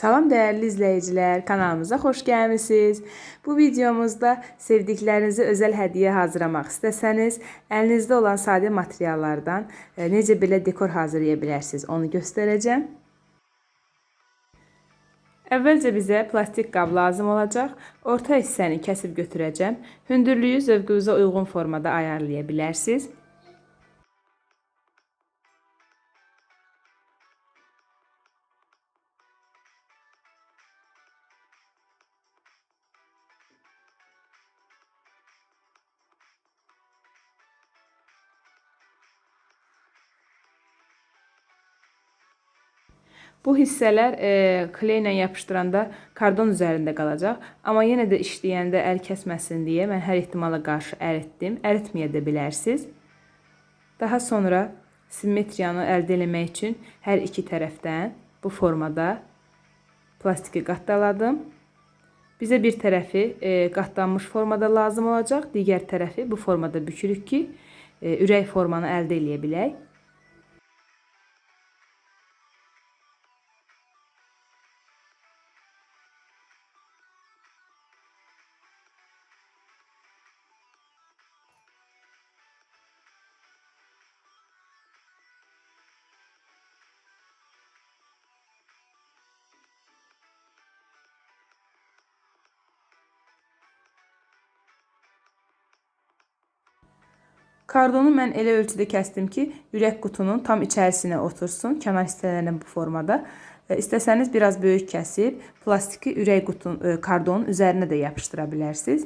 Salam dəyərli izləyicilər, kanalımıza xoş gəlmisiniz. Bu videomuzda sevdiklərinizi özəl hədiyyə hazırlamaq istəsəniz, əlinizdə olan sadə materiallardan e, necə belə dekor hazırlaya bilərsiniz, onu göstərəcəm. Əvvəlcə bizə plastik qab lazım olacaq. Orta hissəni kəsib götürəcəm. Hündürlüyü zövqünüzə uyğun formada ayarlaya bilərsiniz. Bu hissələr e, kleylə yapışdıranda kardon üzərində qalacaq. Amma yenə də işləyəndə əl kəsməsin deyə mən hər ehtimala qarşı əritdim. Əritməyə də bilərsiniz. Daha sonra simmetriyanı əldə etmək üçün hər iki tərəfdən bu formada plastiki qatlaladım. Bizə bir tərəfi e, qatlanmış formada lazım olacaq, digər tərəfi bu formada bükürük ki, e, ürək formanı əldə edə bilək. Kardonu mən elə ölçüdə kəsdim ki, ürək qutunun tam içərisinə otursun, kənar hissələrinə bu formada. E, İstəsəniz biraz böyük kəsib plastiki ürək qutun e, kardonun üzərinə də yapışdıra bilərsiniz.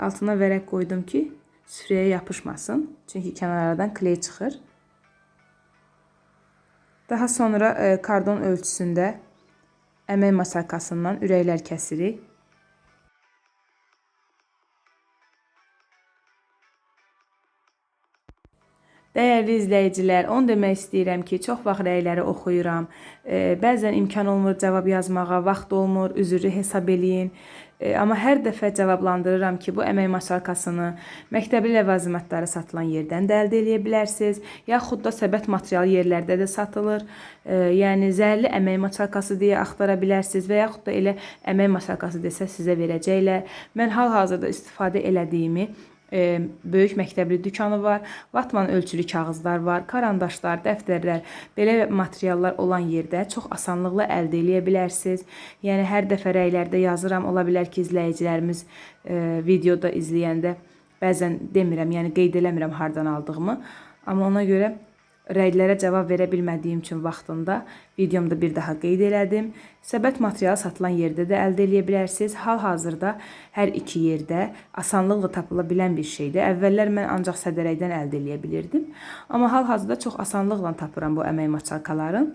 Altına vərəq qoydum ki, süfrəyə yapışmasın. Çünki kənarlardan kley çıxır. Daha sonra e, kardon ölçüsündə əmək masakasından ürəklər kəsirik. Dəyərli izləyicilər, onu demək istəyirəm ki, çox vaxt rəyləri oxuyuram. E, bəzən imkan olmur cavab yazmağa, vaxt olmur, üzrlü hesab eləyin. E, amma hər dəfə cavablandırıram ki, bu əmək maşalkasını məktəbli ləvazimatları satılan yerdən də əldə edə bilərsiniz, yaxud da səbət materialı yerlərdə də satılır. E, yəni zərli əmək maşalkası deyə axtara bilərsiniz və yaxud da elə əmək maşalkası desə sizə verəcəklər. Mən hal-hazırda istifadə elədiyimi e, böyük məktəbli dükanı var, vatman ölçülü kağızlar var, karandaşlar, dəftərlər, belə materiallar olan yerdə çox asanlıqla əldə edə bilərsiniz. Yəni hər dəfə rəylərdə yazıram, ola bilər ki, izləyicilərimiz e, videoda izləyəndə bəzən demirəm, yəni qeyd eləmirəm hardan aldığımı, amma ona görə rəylərə cavab verə bilmədiyim üçün vaxtında videomda bir daha qeyd elədim. Səbət materialı satılan yerdə də əldə edə bilərsiniz. Hal-hazırda hər iki yerdə asanlıqla tapıla bilən bir şeydir. Əvvəllər mən ancaq sədərəkdən əldə edə bilirdim, amma hal-hazırda çox asanlıqla tapıram bu əmək maçalkaların.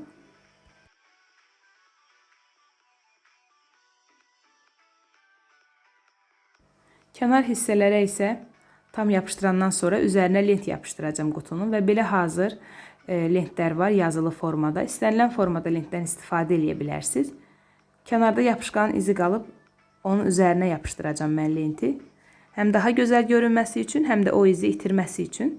Kənar hissələrə isə tam yapışdırandan sonra üzərinə lent yapışdıracağım qutunun və belə hazır e, lentlər var yazılı formada. İstənilən formada lentdən istifadə edə bilərsiniz. Kənarda yapışqanın izi qalıb onun üzərinə yapışdıracağım mən lenti. Həm daha gözəl görünməsi üçün, həm də o izi itirməsi üçün.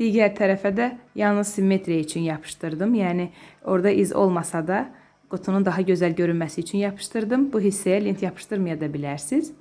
Digər tərəfə də yalnız simmetriya üçün yapışdırdım. Yəni orada iz olmasa da qutunun daha gözəl görünməsi üçün yapışdırdım. Bu hissəyə lent yapışdırmaya da bilərsiniz.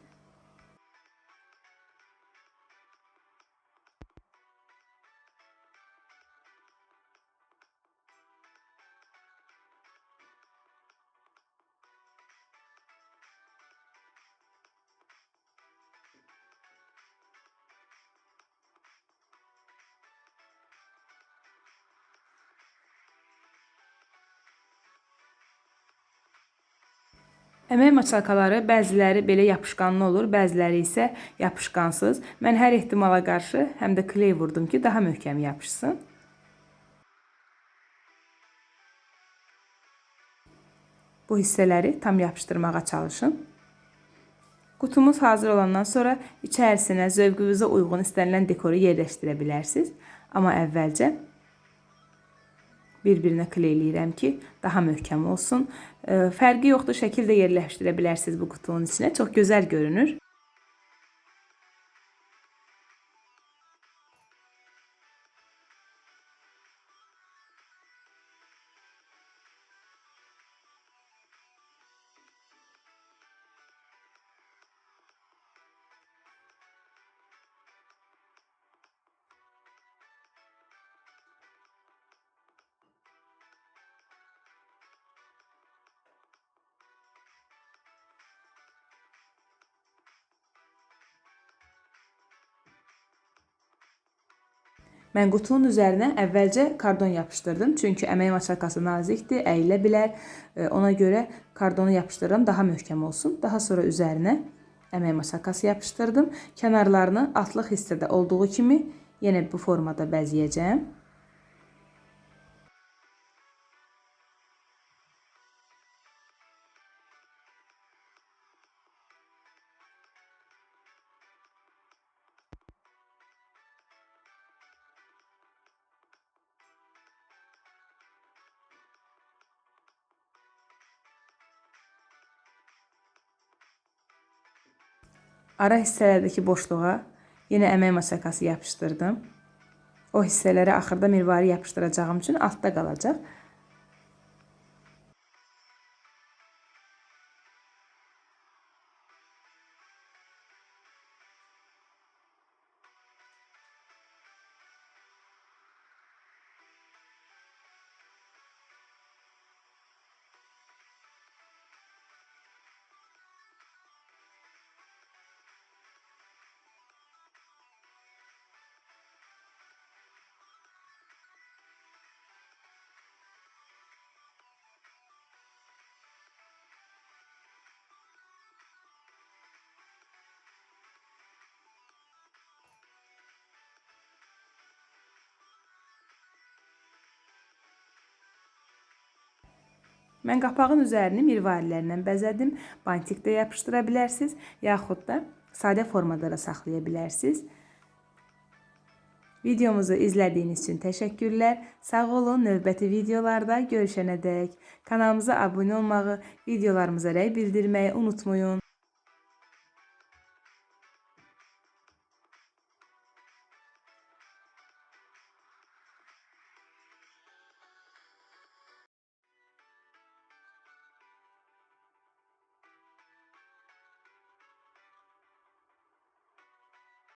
Əmək maçalkaları bəziləri belə yapışqanlı olur, bəziləri isə yapışqansız. Mən hər ehtimala qarşı həm də kley vurdum ki, daha möhkəm yapışsın. Bu hissələri tam yapışdırmağa çalışın. Qutumuz hazır olandan sonra içərisinə zövqünüzə uyğun istənilən dekoru yerləşdirə bilərsiniz. Amma əvvəlcə bir-birinə kleyləyirəm ki, daha möhkəm olsun. E, Fərqi yoxdur, şəkil də yerləşdirə bilərsiniz bu qutunun içinə. Çox gözəl görünür. Mən qutunun üzərinə əvvəlcə kardon yapışdırdım. Çünki əmək maşakası nazikdir, əyilə bilər. E, Ona görə kardonu yapışdırıram daha möhkəm olsun. Daha sonra üzərinə əmək maşakası yapışdırdım. Kənarlarını altlıq hissədə olduğu kimi yenə bu formada bəzəyəcəm. Ara hissələrdəki boşluğa yenə əmək masakası yapışdırdım. O hissələrə axırda mirvari yapışdıracağım üçün altda qalacaq. Mən qapağın üzərini mirvarilərlə bəzədim. Bantik də yapışdıra bilərsiniz, yaxud da sadə formada da saxlaya bilərsiniz. Videomuzu izlədiyiniz üçün təşəkkürlər. Sağ olun. Növbəti videolarda görüşənədək kanalımıza abunə olmağı, videolarımıza rəy bildirməyi unutmayın.